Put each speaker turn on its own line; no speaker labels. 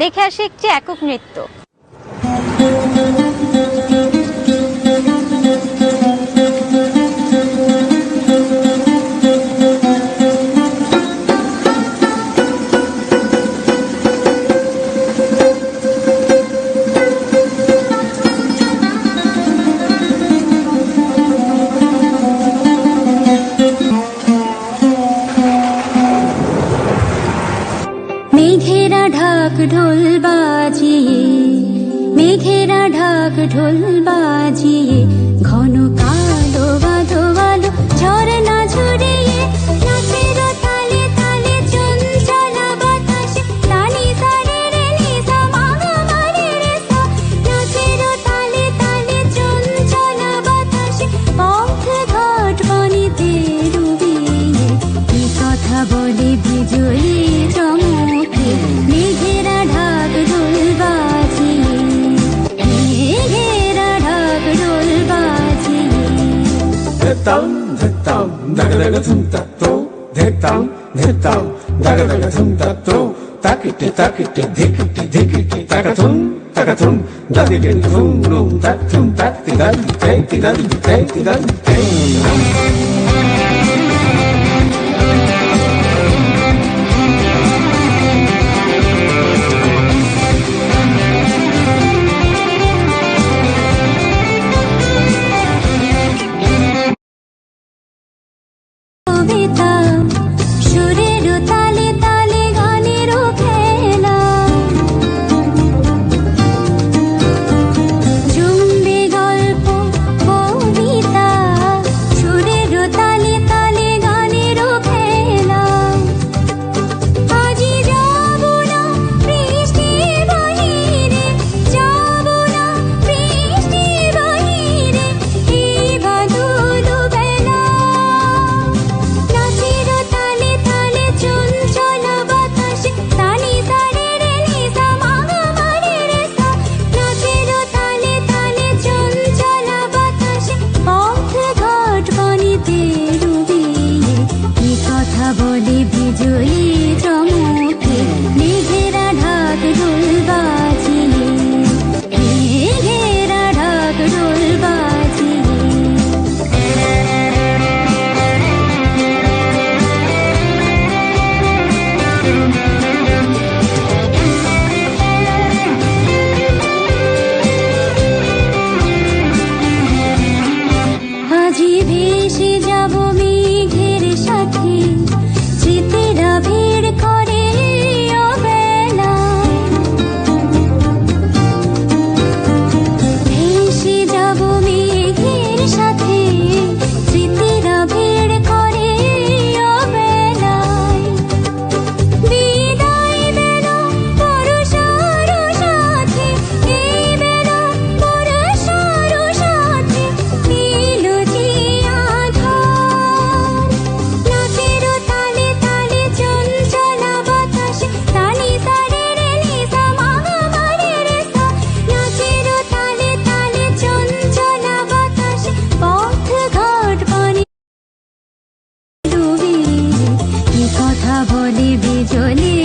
দেখে আসি একটি একক নৃত্য। মেঘেরা ঢাক ঢোল বাজিয়ে মেঘেরা ঢাক ঢোল বাজিয়ে ঘন কা
ధెత్తాం ధెత్తాం దగదగ ధుమ్ తత్తో ధెత్తాం ధెత్తాం దగదగ ధుమ్ తత్తో తాకిట్టి తాకిట్టి ధికిట్టి ధికిట్టి తగథుం తగథుం దదిడి ధుం ధుం తత్తుం తత్తి దది తై తి దది తై తి దది తై
Thank you. चोली